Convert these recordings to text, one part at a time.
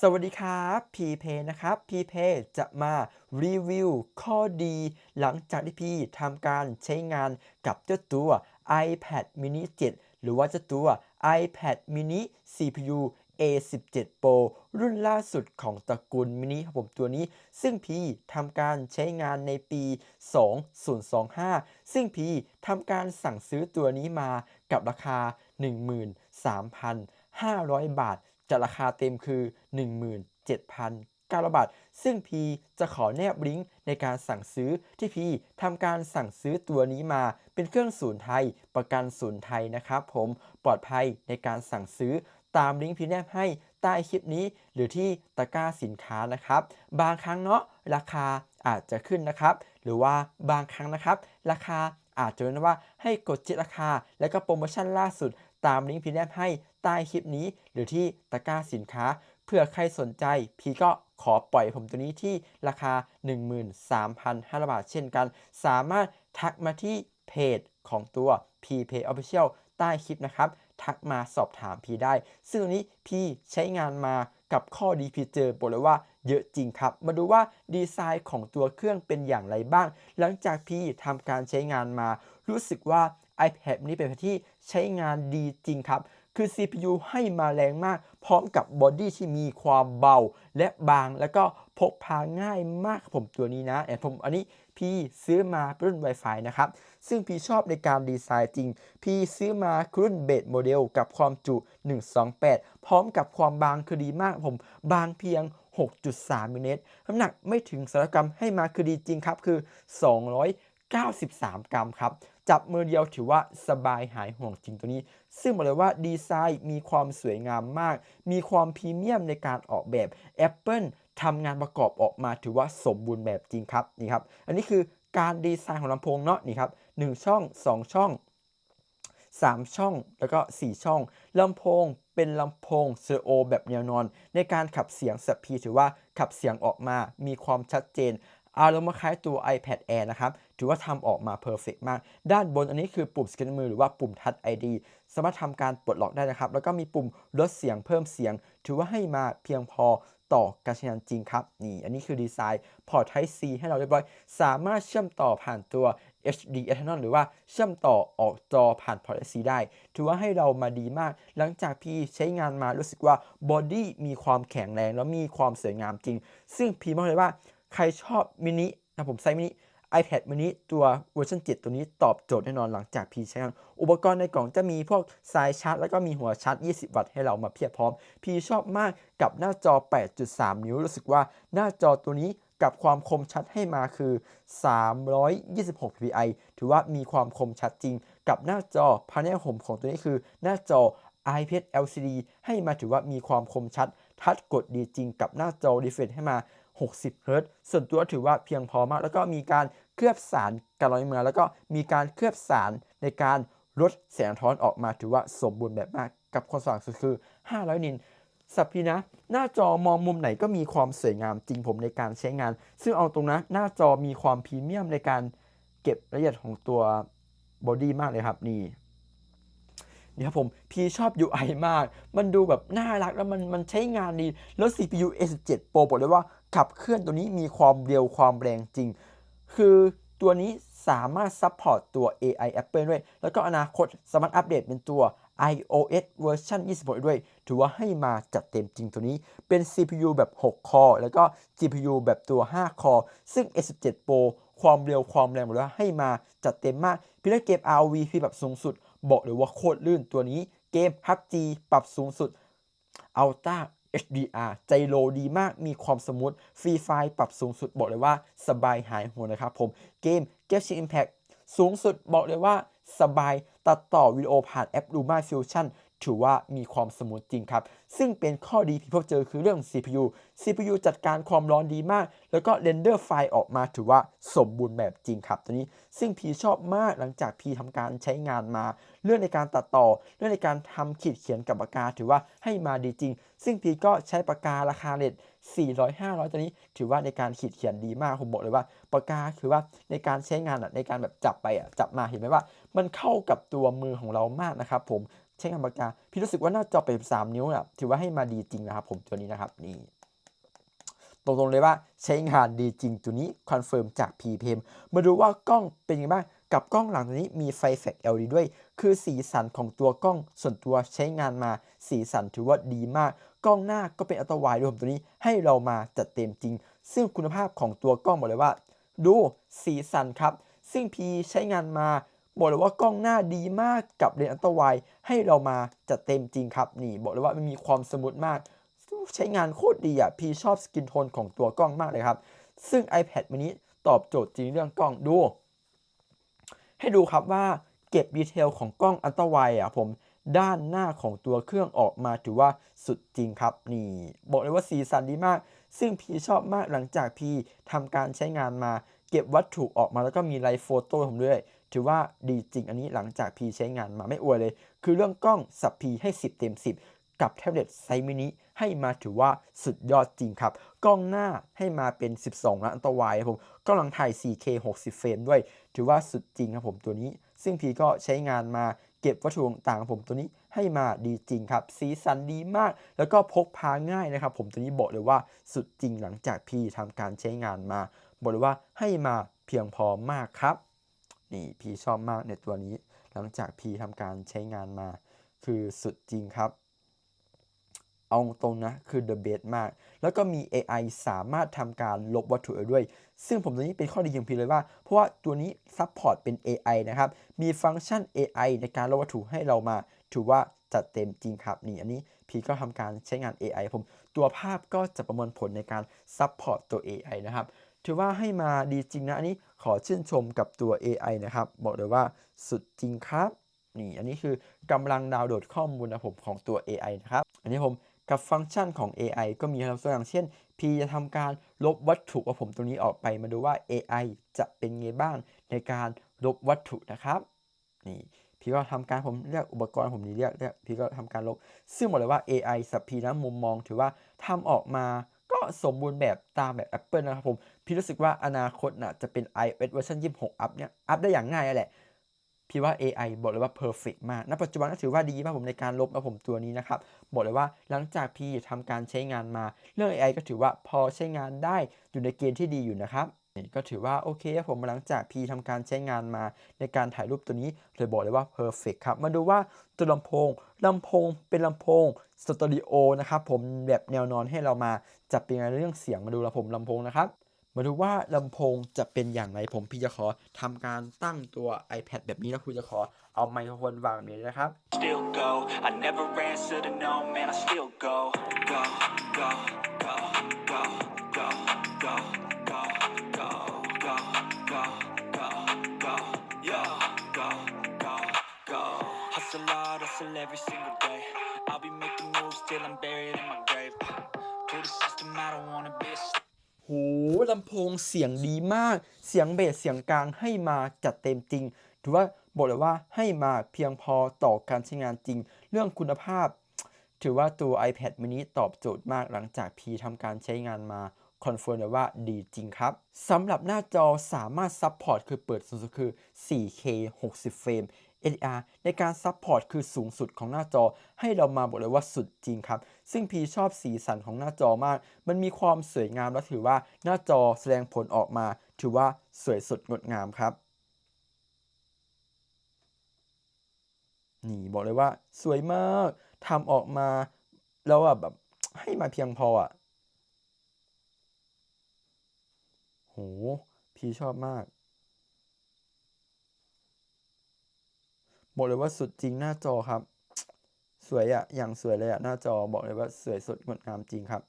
สวัสดีครับพีเพนะครับ พีเพจะมารีวิวข้อดี หลังจากที่พี่ทำการใช้งานกับเจ้าตัว iPad mini 7 หรือว่าเจ้าตัว iPad mini CPU A17 Pro รุ่นล่าสุดของตระกูลมินิครับผมตัวนี้ ซึ่งพี่ทำการใช้งานในปี 2025 ซึ่งพี่ทำการสั่งซื้อตัวนี้มากับราคา 13,500 บาท จะราคาเต็มคือ 17,900 บาท ซึ่งพีจะขอแนบลิงก์ในการสั่งซื้อที่พีทำการสั่งซื้อตัวนี้มาเป็นเครื่องศูนย์ไทย ประกันศูนย์ไทยนะครับผมปลอดภัยในการสั่งซื้อตามลิงก์พีแนบให้ใต้คลิปนี้ หรือที่ตะกร้าสินค้านะครับ บางครั้งเนาะราคาอาจจะขึ้นนะครับ หรือว่าบางครั้งนะครับ ราคาอาจจะเป็นว่าให้กดเจ็ดราคา และก็โปรโมชั่นล่าสุด ตามลิงก์พีแนบให้ใต้คลิปนี้ หรือที่ตะกร้าสินค้าเผื่อใครสนใจ พี่ก็ขอปล่อยผมตัวนี้ที่ราคา 13,500 บาทเช่นกัน สามารถทักมาที่เพจของตัว p p a y Official ใต้คลิปนะครับ ทักมาสอบถามพี่ได้ ซึ่งตรงนี้พี่ใช้งานมากับข้อดีพีเจอบอกเลยว่าเยอะจริงครับ มาดูว่าดีไซน์ของตัวเครื่องเป็นอย่างไรบ้าง หลังจากพี่ทำการใช้งานมา รู้สึกว่า iPad นี้เป็นที่ใช้งานดีจริงครับ คือ CPU ให้มาแรงมาก พร้อมกับบอดี้ที่มีความเบา และบางแล้วก็พกพาง่ายมากผมตัวนี้นะแอนผมอันนี้พี่ซื้อมารุ่น Wi-Fi นะครับ ซึ่งพี่ชอบในการดีไซน์จริง พี่ซื้อมารุ่นเบสโมเดลกับความจุ 128 พร้อมกับความบางคือดีมากผม บางเพียง 6.3มิลลิเมตรน้ำหนักไม่ถึงสารกรัมให้มาคือดีจริงครับ คือ 293 กรัมครับ จับมือเดียวถือว่าสบายหายห่วงจริงตัวนี้ ซึ่งบอกเลยว่าดีไซน์มีความสวยงามมาก มีความพรีเมียมในการออกแบบ Apple ทำงานประกอบออกมาถือว่าสมบูรณ์แบบจริงครับนี่ครับ อันนี้คือการดีไซน์ของลำโพงเนาะนี่ครับ1ช่อง 2 ช่อง 3 ช่องแล้วก็ 4 ช่องลำโพงเป็นลำโพงสเตอริโอแบบแนวนอน ในการขับเสียงสับพีถือว่าขับเสียงออกมามีความชัดเจน อารมณ์คล้ายตัว iPad Air นะครับ ถือว่าทำออกมาเพอร์เฟกมาก ด้านบนอันนี้คือปุ่มสแกนมือหรือว่าปุ่ม Touch ID สามารถทำการปลดล็อกได้นะครับ แล้วก็มีปุ่มลดเสียงเพิ่มเสียง ถือว่าให้มาเพียงพอต่อการใช้งานจริงครับ นี่อันนี้คือดีไซน์พอร์ต Type C ให้เราเรียบร้อย สามารถเชื่อมต่อผ่านตัว HD Ethernet หรือว่าเชื่อมต่อออกจอผ่านพอร์ต C ได้ ถือว่าให้เรามาดีมาก หลังจากพี่ใช้งานมารู้สึกว่าบอดี้มีความแข็งแรง แล้วมีความสวยงามจริง ซึ่งพี่บอกเลยว่า ใครชอบมินินะผมไซส์มินิ iPad mini ตัวเวอร์ชัน7ตัวนี้ตอบโจทย์แน่นอนหลังจากพีใช้งานอุปกรณ์ในกล่องจะมีพวกสายชาร์จ แล้วก็มีหัวชาร์จ 20 วัตต์ให้เรามาเพียบพร้อม พีชอบมากกับหน้าจอ 8.3 นิ้ว รู้สึกว่าหน้าจอตัวนี้กับความคมชัดให้มาคือ 326 ppi ถือว่ามีความคมชัดจริง กับหน้าจอพาเนลผมของตัวนี้คือ หน้าจอ IPS LCD ให้มาถือว่ามีความคมชัด ทัดกดดีจริงกับหน้าจอ Refresh ให้มา 60เฮิรตซ์ส่วนตัวถือว่าเพียงพอมาก แล้วก็มีการเคลือบสารกันรอยเมือแล้วก็มีการเคลือบสารในการลดแสงท้อนออกมาถือว่าสมบูรณ์แบบมากกับความสว่างสุดคือ 500 นินสับพีนะ หน้าจอมองมุมไหนก็มีความสวยงามจริงผมในการใช้งาน ซึ่งเอาตรงนะ หน้าจอมีความพรีเมียมในการเก็บรายละเอียดของตัวบอดี้มากเลยครับนี่นี่ครับผมพี่ชอบ UI มาก มันดูแบบน่ารักแล้วมันมันใช้งานดี แล้ว CPU A17 Pro บอกเลยว่าขับเคลื่อนตัวนี้มีความเร็วความแรงจริง คือตัวนี้สามารถซัพพอร์ตตัว AI Apple ด้วย แล้วก็อนาคตสามารถอัปเดตเป็นตัว iOS เวอร์ชัน26 ด้วย ถือว่าให้มาจัดเต็มจริงตัวนี้ เป็น CPU แบบ 6 คอแล้วก็ GPU แบบตัว 5 คอซึ่ง A17 Pro ความเร็วความแรงบอกเลยว่าให้มาจัดเต็มมากพี่เล่นเกม ROV พี่แบบสูงสุด บอกเลยว่าโคตรลื่นตัวนี้ เกม PUBG ปรับสูงสุด Ultra HDR ใจโลดีมากมีความสมูทฟรีไฟปรับสูงสุดบอกเลยว่า สบายหายหัวนะครับผม เกม Genshin Impact สูงสุดบอกเลยว่าสบายตัดต่อวิดีโอผ่านแอป Luma Fusion ถือว่ามีความสมูทจริงครับ ซึ่งเป็นข้อดีที่พบเจอคือเรื่อง CPU CPU จัดการความร้อนดีมาก แล้วก็เรนเดอร์ไฟล์ออกมาถือว่าสมบูรณ์แบบจริงครับ ตัวนี้ซึ่งพีชอบมากหลังจากพีทำการใช้งานมา เรื่องในการตัดต่อ เรื่องในการทำขีดเขียนกับปากกา ถือว่าให้มาดีจริง ซึ่งพีก็ใช้ปากการาคาเลท400 500 ตัวนี้ ถือว่าในการขีดเขียนดีมาก ผมบอกเลยว่าปากกาคือว่าในการใช้งานในการแบบจับไปอะจับมาเห็นไหมว่า มันเข้ากับตัวมือของเรามากนะครับผม ใช้งานปากกา พี่รู้สึกว่าหน้าจอเป็น3นิ้วน่ะถือว่าให้มาดีจริงนะครับ ผมตัวนี้นะครับนี่ตรงๆเลยว่าใช้งานดีจริงตัวนี้คอนเฟิร์มจาก p p m มาดูว่ากล้องเป็นยังไงบ้างกับกล้องหลังตัวนี้มีไฟแฟลช LED ด้วย คือสีสันของตัวกล้องส่วนตัวใช้งานมา สีสันถือว่าดีมาก กล้องหน้าก็เป็นอัลตราไวด์ด้วยผมตัวนี้ให้เรามาจัดเต็มจริง ซึ่งคุณภาพของตัวกล้องบอกเลยว่า ดูสีสันครับ ซึ่งพีใช้งานมา บอกเลยว่ากล้องหน้าดีมากกับเลนส์อัลตร้าไวด์ให้เรามาจัดเต็มจริงครับนี่บอกเลยว่ามันมีความสมูทมาก ใช้งานโคตรดีอะพี่ชอบสกินโทนของตัวกล้องมากเลยครับ ซึ่ง iPad mini ตอบโจทย์จริงเรื่องกล้องดู ให้ดูครับว่าเก็บดีเทลของกล้องอัลตร้าไวด์อะผมด้านหน้าของตัวเครื่องออกมาถือว่าสุดจริงครับ นี่บอกเลยว่าสีสันดีมาก ซึ่งพี่ชอบมากหลังจากพี่ทำการใช้งานมา เก็บวัตถุออกมาแล้วก็มีไลฟ์โฟโต้ผมด้วย ถือว่าดีจริงอันนี้หลังจากพีใช้งานมาไม่อวยเลย คือเรื่องกล้องสับพีให้ 10 เต็ม 10 กับแท็บเล็ตไซมินิให้มาถือว่าสุดยอดจริงครับ กล้องหน้าให้มาเป็น 12 ล้านอัลตร้าไวด์ครับผมกล้องหลังถ่าย 4K 60 เฟรมด้วย ถือว่าสุดจริงครับผมตัวนี้ ซึ่งพีก็ใช้งานมาเก็บวัตถุต่างๆของผมตัวนี้ให้มาดีจริงครับ สีสันดีมาก แล้วก็พกพาง่ายนะครับ ผมตัวนี้บอกเลยว่าสุดจริงหลังจากพี่ทำการใช้งานมา บอกเลยว่าให้มาเพียงพอมากครับ นี่พี่ชอบมากในตัวนี้ หลังจากพี่ทำการใช้งานมา คือสุดจริงครับ เอาตรงนะ คือ the best มาก แล้วก็มี AI สามารถทำการลบวัตถุได้ด้วย ซึ่งผมตัวนี้เป็นข้อดีของพี่เลยว่า เพราะว่าตัวนี้ซัพพอร์ตเป็น AI นะครับ มีฟังก์ชัน AI ในการลบวัตถุให้เรามา ถือว่าจัดเต็มจริงครับ นี่อันนี้พี่ก็ทำการใช้งาน AI ผม ตัวภาพก็จะประมวลผลในการซัพพอร์ตตัว AI นะครับ ถือว่าให้มาดีจริงนะ อันนี้ขอชื่นชมกับตัว AI นะครับ บอกเลยว่าสุดจริงครับ นี่ อันนี้คือกำลังดาวน์โหลดข้อมูลนะผมของตัว AI นะครับ อันนี้ผมกับฟังก์ชันของ AI ก็มีครับตัวอย่างเช่นพี่จะทำการลบวัตถุว่าผมตรงนี้ออกไปมาดูว่า AI จะเป็นไงบ้างในการลบวัตถุนะครับ นี่พี่ก็ทำการผมเรียกอุปกรณ์ผมนี่เรียกเรียกพี่ก็ทำการลบ ซึ่งบอกเลยว่า AI สับพีนะมุมมองถือว่าทำออกมา ก็สมบูรณ์แบบตามแบบ Apple นะครับผม พี่รู้สึกว่าอนาคตน่ะจะเป็น iOS เวอร์ชัน26 อัพเนี่ย อัพได้อย่างง่ายแหละ พี่ว่า AI บอกเลยว่า perfect มาก ณ ปัจจุบันก็ถือว่าดีมากผมในการลบนะผมตัวนี้นะครับ บอกเลยว่าหลังจากพี่ทำการใช้งานมา เรื่อง AI ก็ถือว่าพอใช้งานได้อยู่ในเกณฑ์ที่ดีอยู่นะครับนี่ก็ถือว่าโอเคครับผมหลังจากพี่ทำการใช้งานมาในการถ่ายรูปตัวนี้เลยบอกเลยว่า perfect ครับ มาดูว่าตัวลำโพงลำโพงเป็นลำโพง สตูดิโอนะครับผมแบบแนวนอนให้เรามาจับเป็นเรื่องเสียงมาดูลำโพงลำโพงนะครับมาดูว่าลำโพงจะเป็นอย่างไรผมพี่จะขอทำการตั้งตัว iPad แบบนี้แล้วคุณจะขอเอาไมโครโฟนวางนี้นะครับ still go. I never answer to no, man, I still go. Go, go, go, go, go, go, go, go, go, go, go, go, yo, go, go, go. Hustle hard, hustle every single day. I'll be making till I'm buried in my grave. To the system, I don't wanna be a slave. โหลำโพงเสียงดีมาก เสียงเบสเสียงกลางให้มาจัดเต็มจริง ถือว่าบอกเลยว่าให้มาเพียงพอต่อการใช้งานจริง เรื่องคุณภาพ ถือว่าตัว iPad mini ตอบโจทย์มากหลังจากพีทำการใช้งานมาคอนเฟิร์มเลยว่าดีจริงครับสำหรับหน้าจอสามารถซัพพอร์ตคือเปิดสูงสุดคือ 4K 60 เฟรม HDR ในการซัพพอร์ตคือสูงสุดของหน้าจอ ให้เรามาบอกเลยว่าสุดจริงครับ ซึ่งพีชอบสีสันของหน้าจอมาก มันมีความสวยงามและถือว่าหน้าจอแสดงผลออกมา ถือว่าสวยสดงดงามครับ นี่บอกเลยว่าสวยมากทำออกมา แล้วอะแบบให้มาเพียงพออะโหพีชอบมาก บอกเลยว่าสุดจริงหน้าจอครับ สวยอะอย่างสวยเลยอะหน้าจอบอกเลยว่าสวยสดงดงามจริงครับ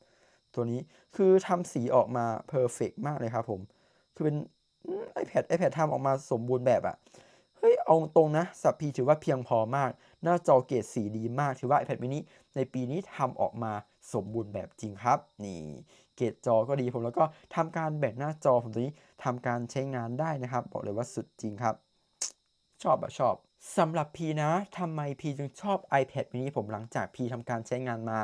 ตัวนี้คือทำสีออกมาเพอร์เฟกมากเลยครับผมคือเป็นอืม iPad iPad ทำออกมาสมบูรณ์แบบอะเฮ้ยเอาตรงนะสับพีถือว่าเพียงพอมาก หน้าจอเกรดสีดีมากถือว่า iPad mini ในปีนี้ทำออกมาสมบูรณ์แบบจริงครับ นี่เกรดจอก็ดีผมแล้วก็ทำการแบ่งหน้าจอผมตัวนี้ทำการใช้งานได้นะครับ บอกเลยว่าสุดจริงครับ ชอบอะชอบ สำหรับพีนะทำไมพีจึงชอบ iPad mini ผมหลังจากพีทำการใช้งานมา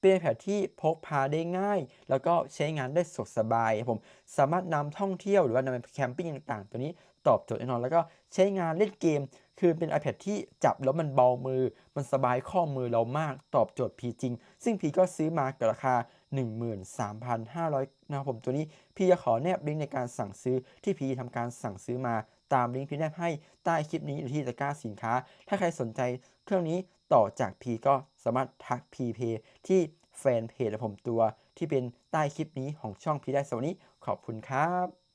เป็น iPad ที่พกพาได้ง่าย แล้วก็ใช้งานได้สะดวกสบายผมสามารถนำท่องเที่ยวหรือว่านำไปแคมปิ้งต่างๆ ตัวนี้ตอบโจทย์แน่นอน แล้วก็ใช้งานเล่นเกม คือเป็น iPad ที่จับแล้วมันเบามือ มันสบายข้อมือเรามากตอบโจทย์พีจริง ซึ่งพีก็ซื้อมากับราคา 13,500นะครับผมตัวนี้พี่จะขอแนบลิงก์ในการสั่งซื้อที่พีทำการสั่งซื้อมา ตามลิงก์ที่แนบให้ใต้คลิปนี้หรือที่ตะกร้าสินค้า ถ้าใครสนใจเครื่องนี้ต่อจากพีก็สามารถทักพีเพที่แฟนเพจผมตัว ที่เป็นใต้คลิปนี้ของช่องพีได้สวัสดีขอบคุณครับ